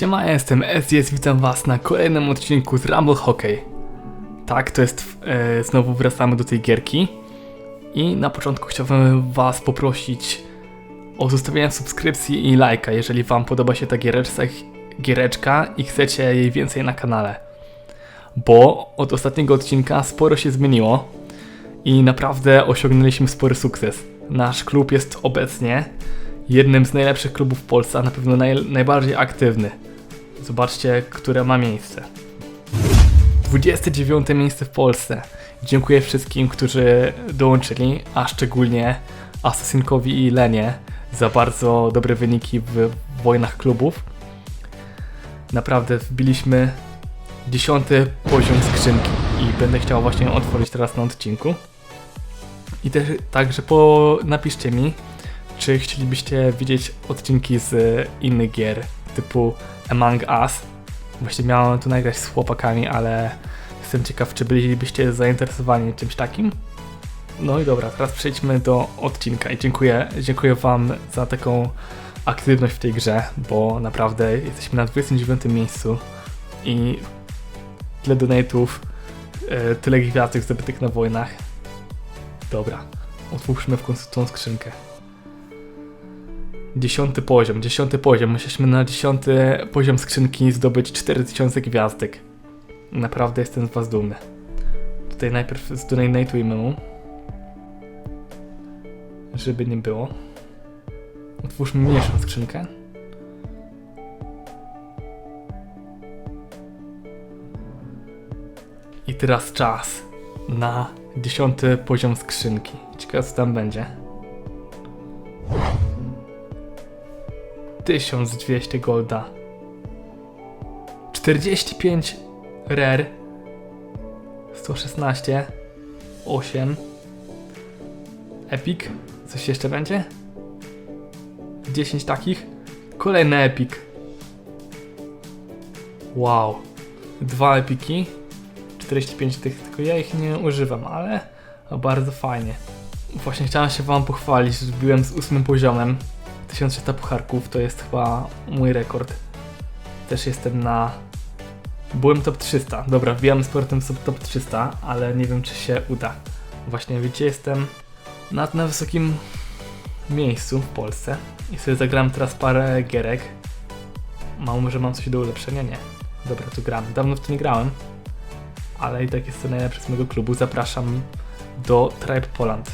Siema, ja jestem SDS, witam was na kolejnym odcinku z Rumble Hockey. Tak, to jest, e, znowu wracamy do tej gierki. I na początku chciałbym was poprosić o zostawienie subskrypcji i lajka, jeżeli wam podoba się ta giereczka, giereczka i chcecie jej więcej na kanale. Bo od ostatniego odcinka sporo się zmieniło i naprawdę osiągnęliśmy spory sukces. Nasz klub jest obecnie jednym z najlepszych klubów w Polsce, a na pewno naj, najbardziej aktywny. Zobaczcie, które ma miejsce. 29 miejsce w Polsce. Dziękuję wszystkim, którzy dołączyli, a szczególnie Assassinkowi i Lenie za bardzo dobre wyniki w wojnach klubów. Naprawdę wbiliśmy 10 poziom skrzynki i będę chciał właśnie otworzyć teraz na odcinku. I też także po, napiszcie mi, czy chcielibyście widzieć odcinki z innych gier typu Among Us. Właśnie miałem tu nagrać z chłopakami, ale jestem ciekaw, czy bylibyście zainteresowani czymś takim. No i dobra, teraz przejdźmy do odcinka i dziękuję, dziękuję Wam za taką aktywność w tej grze, bo naprawdę jesteśmy na 29 miejscu i tyle donate'ów, e, tyle gwiazdek zdobytych na wojnach. Dobra, otwórzmy w końcu tą skrzynkę. Dziesiąty poziom, dziesiąty poziom. Musieliśmy na dziesiąty poziom skrzynki zdobyć 4000 gwiazdek. Naprawdę jestem z was dumny. Tutaj najpierw zdonate'ujmy mu. Żeby nie było. Otwórzmy mniejszą skrzynkę. I teraz czas na dziesiąty poziom skrzynki. Ciekawe co tam będzie. 1200 golda. 45 rare. 116. 8. Epic. Coś jeszcze będzie? 10 takich. Kolejny epic. Wow. Dwa epiki. 45 tych, tylko ja ich nie używam, ale bardzo fajnie. Właśnie chciałem się wam pochwalić, że zbiłem z ósmym poziomem. 1300 pucharków to jest chyba mój rekord. Też jestem na. Byłem top 300. Dobra, wbijam sportem top 300, ale nie wiem czy się uda. Właśnie widzicie, jestem na, na wysokim miejscu w Polsce i sobie zagram teraz parę gierek. Mam, że mam coś do ulepszenia? Nie. Dobra, tu gram. Dawno w to nie grałem, ale i tak jest to najlepsze z mojego klubu. Zapraszam do Tribe Poland.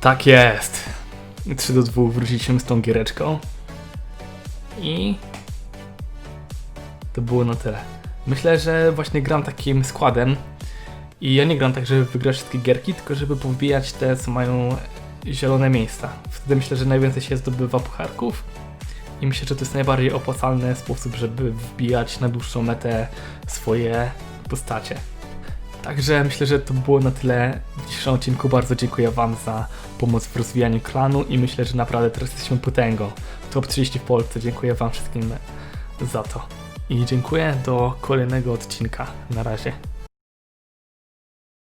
Tak jest. 3 do 2 wróciliśmy z tą giereczką. I to było na tyle. Myślę, że właśnie gram takim składem i ja nie gram tak, żeby wygrać wszystkie gierki, tylko żeby powbijać te, co mają zielone miejsca. Wtedy myślę, że najwięcej się zdobywa pucharków i myślę, że to jest najbardziej opłacalny sposób, żeby wbijać na dłuższą metę swoje postacie. Także myślę, że to było na tyle dzisiejszym odcinku. Bardzo dziękuję Wam za pomoc w rozwijaniu klanu i myślę, że naprawdę teraz jesteśmy potęgą. Top 30 w Polsce. Dziękuję Wam wszystkim za to. I dziękuję do kolejnego odcinka. Na razie.